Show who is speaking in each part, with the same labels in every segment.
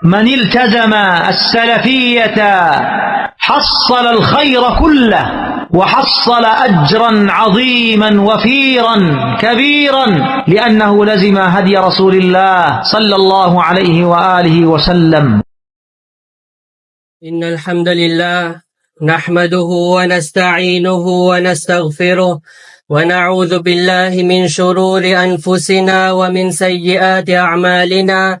Speaker 1: من التزم السلفية حصل الخير كله وحصل أجرا عظيما وفيرا كبيرا لأنه لزم هدي رسول الله صلى الله عليه وآله وسلم.
Speaker 2: إن الحمد لله نحمده ونستعينه ونستغفره ونعوذ بالله من شرور أنفسنا ومن سيئات أعمالنا.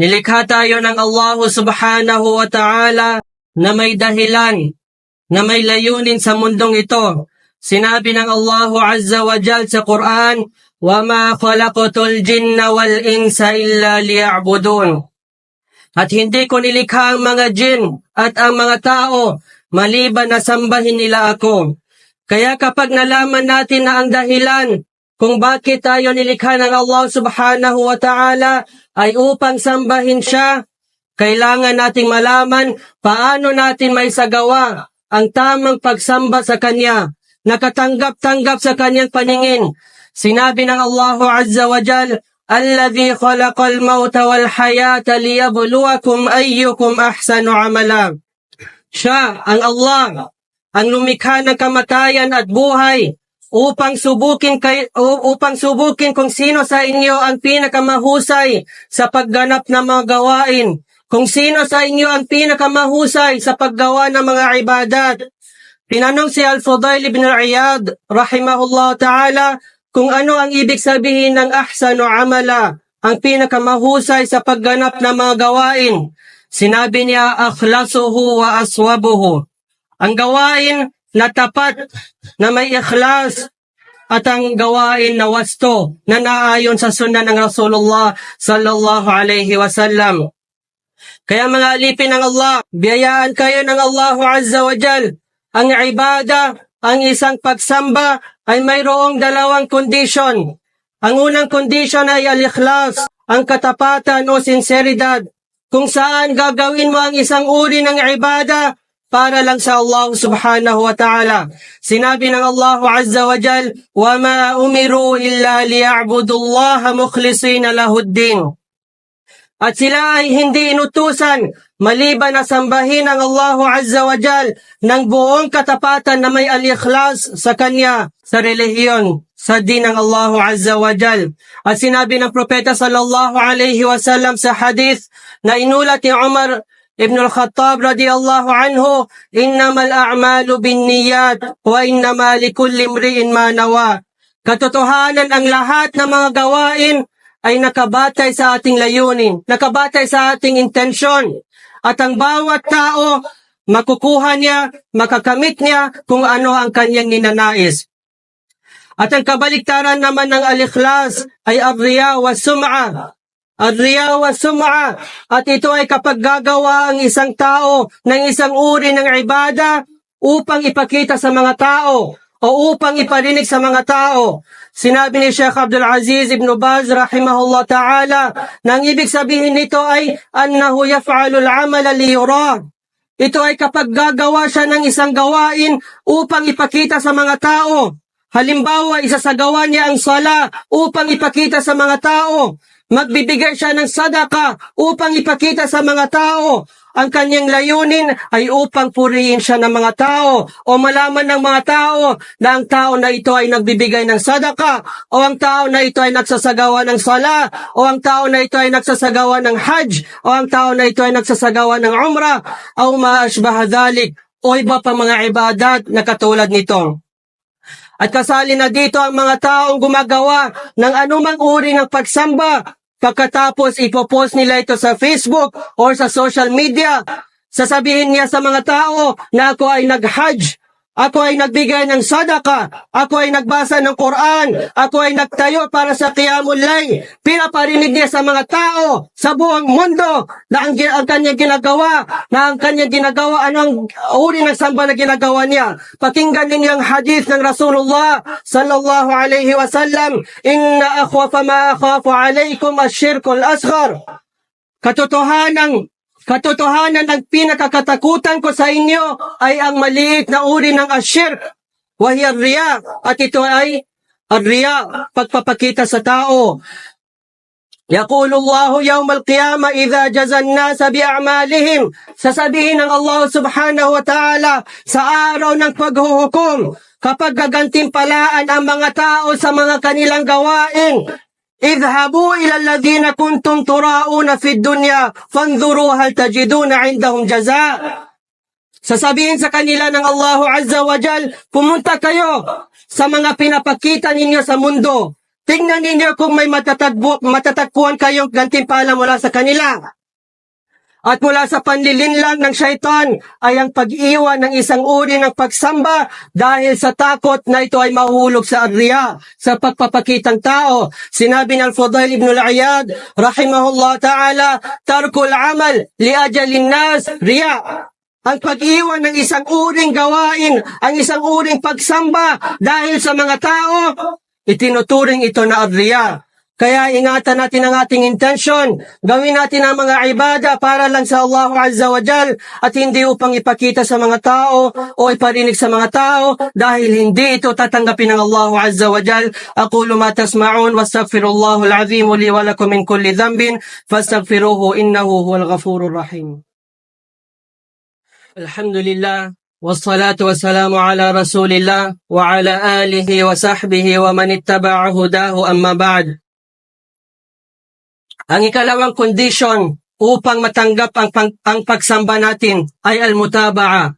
Speaker 2: nilikha tayo ng Allah subhanahu wa ta'ala na may dahilan, na may layunin sa mundong ito. Sinabi ng Allah Azza wa Jal sa Quran, وَمَا خَلَقْتُ الْجِنَّ وَالْإِنسَ إِلَّا لِيَعْبُدُونَ at hindi ko nilikha ang mga jin at ang mga tao maliban na sambahin nila ako. Kaya kapag nalaman natin na ang dahilan kung bakit tayo nilikha ng Allah subhanahu wa ta'ala ay upang sambahin siya, kailangan nating malaman paano natin may sagawa ang tamang pagsamba sa Kanya, nakatanggap-tanggap sa Kanyang paningin. Sinabi ng Allah Azza wa Jal, Alladhi khalaqal mauta wal hayata liyabluwakum ayyukum ahsanu amala. Siya, ang Allah, ang lumikha ng kamatayan at buhay upang subukin kay, upang subukin kung sino sa inyo ang pinakamahusay sa pagganap ng mga gawain. Kung sino sa inyo ang pinakamahusay sa paggawa ng mga ibadat. Tinanong si Al-Fudail ibn Iyad, rahimahullah ta'ala, kung ano ang ibig sabihin ng ahsanu amala, ang pinakamahusay sa pagganap ng mga gawain. Sinabi niya, akhlasuhu wa aswabuhu. Ang gawain na tapat, na may ikhlas, at ang gawain na wasto na naayon sa sunnah ng Rasulullah sallallahu alaihi wasallam. Kaya mga alipin ng Allah, biyayaan kayo ng Allah Azza wa Jal. Ang ibada, ang isang pagsamba ay mayroong dalawang kondisyon. Ang unang kondisyon ay al-ikhlas, ang katapatan o sinseridad, kung saan gagawin mo ang isang uri ng ibada para lang sa Allah subhanahu wa ta'ala. Sinabi ng Allah Azza wa Jal, وَمَا أُمِرُوا إِلَّا لِيَعْبُدُوا اللَّهَ مُخْلِصِينَ لَهُ الدِّينَ at sila ay hindi inutusan maliban na sambahin ang Allah Azza wa Jal ng buong katapatan na may al-ikhlas sa Kanya sa relihiyon sa din ng Allah Azza wa Jal. At sinabi ng Propeta sallallahu alaihi wasallam sa hadith na inulat ni Umar Ibn al-Khattab radiyallahu anhu, innamal a'malu bin niyat wa innama likulli imri'in ma nawa. Katotohanan ang lahat ng mga gawain ay nakabatay sa ating layunin, nakabatay sa ating intensyon. At ang bawat tao, makukuha niya, makakamit niya kung ano ang kanyang ninanais. At ang kabaliktaran naman ng al-ikhlas ay abriya wa sum'a. Abriya wa sum'a. At ito ay kapag gagawa ang isang tao ng isang uri ng ibada upang ipakita sa mga tao o upang iparinig sa mga tao. Sinabi ni Sheikh Abdul Aziz Ibn Baz rahimahullah ta'ala na ang ibig sabihin nito ay annahu yaf'alu al-amala liyura. Ito ay kapag gagawa siya ng isang gawain upang ipakita sa mga tao. Halimbawa, isasagawa niya ang sala upang ipakita sa mga tao. Magbibigay siya ng sadaka upang ipakita sa mga tao. Ang kanyang layunin ay upang purihin siya ng mga tao o malaman ng mga tao na ang tao na ito ay nagbibigay ng sadaka o ang tao na ito ay nagsasagawa ng sala o ang tao na ito ay nagsasagawa ng hajj o ang tao na ito ay nagsasagawa ng umrah o maashbaha dhalik o iba pa mga ibadat na katulad nito. At kasali na dito ang mga taong gumagawa ng anumang uri ng pagsamba. Pagkatapos ipopost nila ito sa Facebook or sa social media, sasabihin niya sa mga tao na ako ay nag-hajj Ako ay nagbigay ng sadaka. Ako ay nagbasa ng Quran. Ako ay nagtayo para sa Qiyamul Layl. Pinaparinig niya sa mga tao sa buong mundo na ang, ang kanyang ginagawa, na ang kanyang ginagawa, anong uri ng samba na ginagawa niya. Pakinggan ninyo ang hadith ng Rasulullah sallallahu alaihi wasallam. Inna akhwafa ma akhafu alaikum asyirkul asghar. Katotohanan Katotohanan ng pinakakatakutan ko sa inyo ay ang maliit na uri ng asyirk. Wahiya riya. At ito ay riya, pagpapakita sa tao. يقول الله يوم القيامة إذا جزى الناس بأعمالهم sasabihin ng Allah subhanahu wa ta'ala sa araw ng paghuhukom kapag gagantimpalaan ang mga tao sa mga kanilang gawain اذهبوا إلى الذين كنتم تراؤون في الدنيا فانظروا هل تجدون عندهم جزاء Sasabihin sa kanila ng Allah Azza wa Jal, pumunta kayo sa mga pinapakita ninyo sa mundo. Tingnan ninyo kung may matatagbo, matatagpuan kayong gantimpala mula sa kanila. At mula sa panlilinlang ng syaitan ay ang pag-iwan ng isang uri ng pagsamba dahil sa takot na ito ay mahulog sa arriya, sa pagpapakitang tao. Sinabi ng Fudail ibn al-Iyad, rahimahullah ta'ala, tarkul amal li ajalin nas riya. Ang pag-iwan ng isang uring gawain, ang isang uring pagsamba dahil sa mga tao, itinuturing ito na arriya. Kaya ingatan natin ang ating intention. Gawin natin ang mga ibada para lang sa Allah Azza wa Jal at hindi upang ipakita sa mga tao o iparinig sa mga tao dahil hindi ito tatanggapin ng Allah Azza wa Jal. Aqulu ma tasma'un wastaghfirullahu al-azim li wa lakum min kulli dhanbin fastaghfiruhu innahu huwal ghafurur rahim. Alhamdulillah والصلاة والسلام على رسول الله وعلى آله وصحبه ومن اتبع هداه أما بعد ang ikalawang condition upang matanggap ang, pang, ang pagsamba natin ay al-mutaba'a,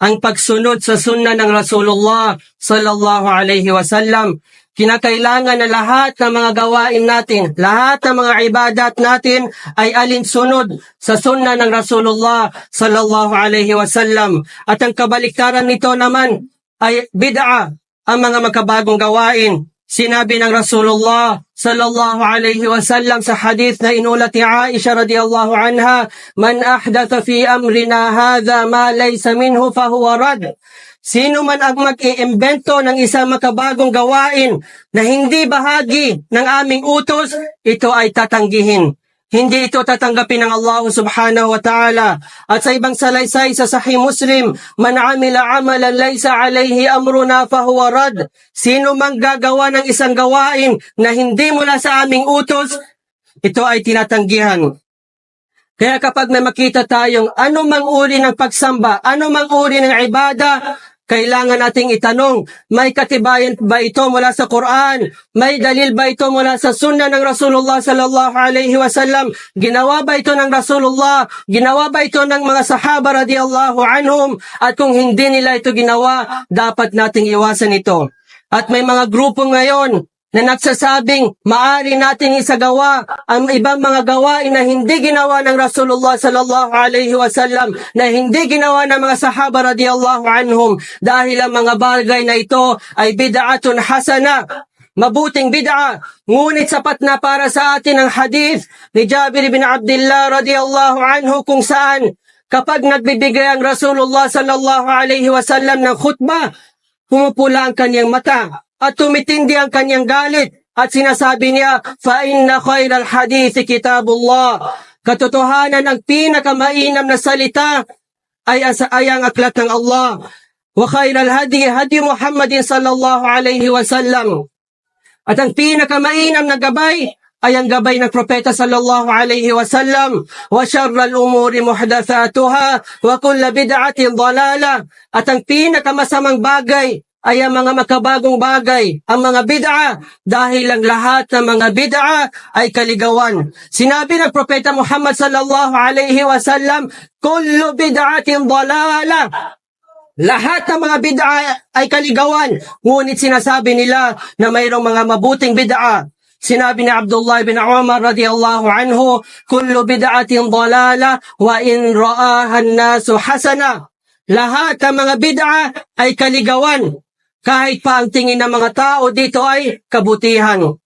Speaker 2: ang pagsunod sa sunna ng Rasulullah sallallahu alaihi wasallam. Kinakailangan na lahat ng mga gawain natin, lahat ng mga ibadat natin ay alinsunod sa sunna ng Rasulullah sallallahu alaihi wasallam. At ang kabaliktaran nito naman ay bid'a, ang mga makabagong gawain. Sinabi ng Rasulullah sallallahu alaihi wasallam sa hadith na inulat ni Aisha radhiyallahu anha, "Man ahdatha fi amrina hadha ma laysa minhu fahuwa rad." Sino man ang mag-iimbento ng isang makabagong gawain na hindi bahagi ng aming utos, ito ay tatanggihin. Hindi ito tatanggapin ng Allah subhanahu wa ta'ala. At sa ibang salaysay sa Sahih Muslim, Man amila amalan laysa alayhi amruna fahuwa rad. Sino mang gagawa ng isang gawain na hindi mula sa aming utos, ito ay tinatanggihan. Kaya kapag may makita tayong ano mang uri ng pagsamba, ano mang uri ng ibada, kailangan nating itanong, may katibayan ba ito mula sa Quran? May dalil ba ito mula sa sunna ng Rasulullah sallallahu alaihi wasallam? Ginawa ba ito ng Rasulullah? Ginawa ba ito ng mga sahaba radiyallahu anhum? At kung hindi nila ito ginawa, dapat nating iwasan ito. At may mga grupo ngayon na nagsasabing maari nating isagawa ang ibang mga gawain na hindi ginawa ng Rasulullah sallallahu alaihi wasallam na hindi ginawa ng mga sahaba radiyallahu anhum. Dahil ang mga bagay na ito ay bid'atun hasana mabuting bid'a. Ngunit sapat na para sa atin ang hadith ni Jabir bin Abdullah radiyallahu anhu kung saan kapag nagbibigay ang Rasulullah sallallahu alaihi wasallam ng khutbah pumupula ang kanyang mata at tumitindi ang kanyang galit at sinasabi niya, فَإِنَّ خَيْرَ الْحَدِيثِ كِتَابُ اللَّهِ Katotohanan ang pinakamainam na salita ay, ay ang aklat ng Allah. Wa khairal hadi hadi Muhammadin sallallahu alaihi wasallam. At ang pinakamainam na gabay ay ang gabay ng propeta sallallahu alaihi wasallam wa sharral umuri muhdathatuha wa kullu bid'atin dalalah at ang pinakamasamang bagay ay ang mga makabagong bagay, ang mga bid'a, dahil ang lahat ng mga bid'a ay kaligawan. Sinabi ng Propeta Muhammad sallallahu alaihi wasallam, kullu bid'atin dalala. Lahat ng mga bid'a ay kaligawan, ngunit sinasabi nila na mayroong mga mabuting bid'a. Sinabi ni Abdullah bin Umar radiyallahu anhu, kullu bid'atin dalala wa in ra'aha an-nasu hasana. lahat ng mga bid'a ay kaligawan. Kahit pa ang tingin ng mga tao dito ay kabutihan.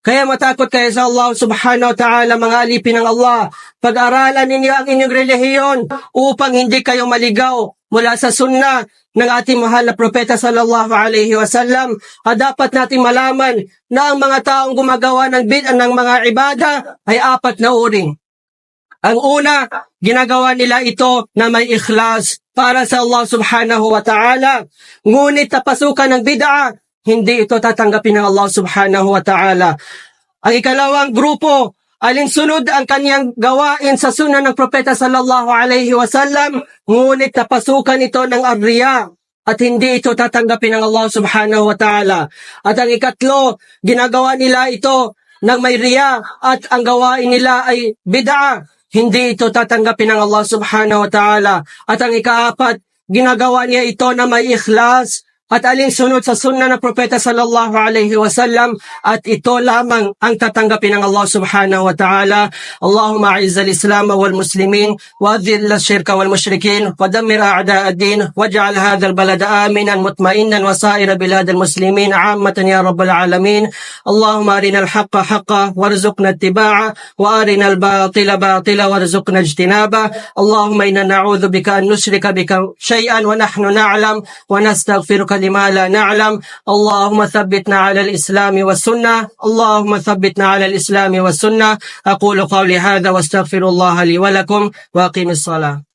Speaker 2: Kaya matakot kayo sa Allah subhanahu wa ta'ala mga alipin ng Allah. Pag-aralan ninyo ang inyong relihiyon upang hindi kayo maligaw mula sa sunnah ng ating mahal na propeta sallallahu alaihi wasallam. At dapat natin malaman na ang mga taong gumagawa ng bid'a ng mga ibada ay apat na uri. Ang una, ginagawa nila ito na may ikhlas para sa Allah subhanahu wa ta'ala. Ngunit tapasukan ng bid'a, hindi ito tatanggapin ng Allah subhanahu wa ta'ala. Ang ikalawang grupo, alinsunod ang kanyang gawain sa sunan ng propeta sallallahu alaihi wasallam, ngunit tapasukan ito ng arriya at hindi ito tatanggapin ng Allah subhanahu wa ta'ala. At ang ikatlo, ginagawa nila ito ng may riya at ang gawain nila ay bid'a. Hindi ito tatanggapin ng Allah subhanahu wa ta'ala. At ang ikaapat, ginagawa niya ito na may ikhlas at alinsunod sa sunna ng propeta sallallahu alaihi wasallam at ito lamang ang tatanggapin ng Allah subhanahu wa ta'ala. Allahumma a'izz al-islam wal muslimin wa adhill ash-shirka wal mushrikin wa dammir a'da' ad-din waj'al hadha al-balad aminan mutma'innan wa sa'ira bilad al-muslimin 'ammatan ya rabbal alamin. Allahumma arina al-haqqa haqqa warzuqna ittiba'a wa arina al-batila batila warzuqna ijtinaba. Allahumma inna na'udzu bika an nushrika bika shay'an wa nahnu na'lam wa nastaghfiruka لما لا نعلم. اللهم ثبتنا على الإسلام والسنة. اللهم ثبتنا على الإسلام والسنة. أقول قولي هذا واستغفر الله لي ولكم. وأقيم الصلاة.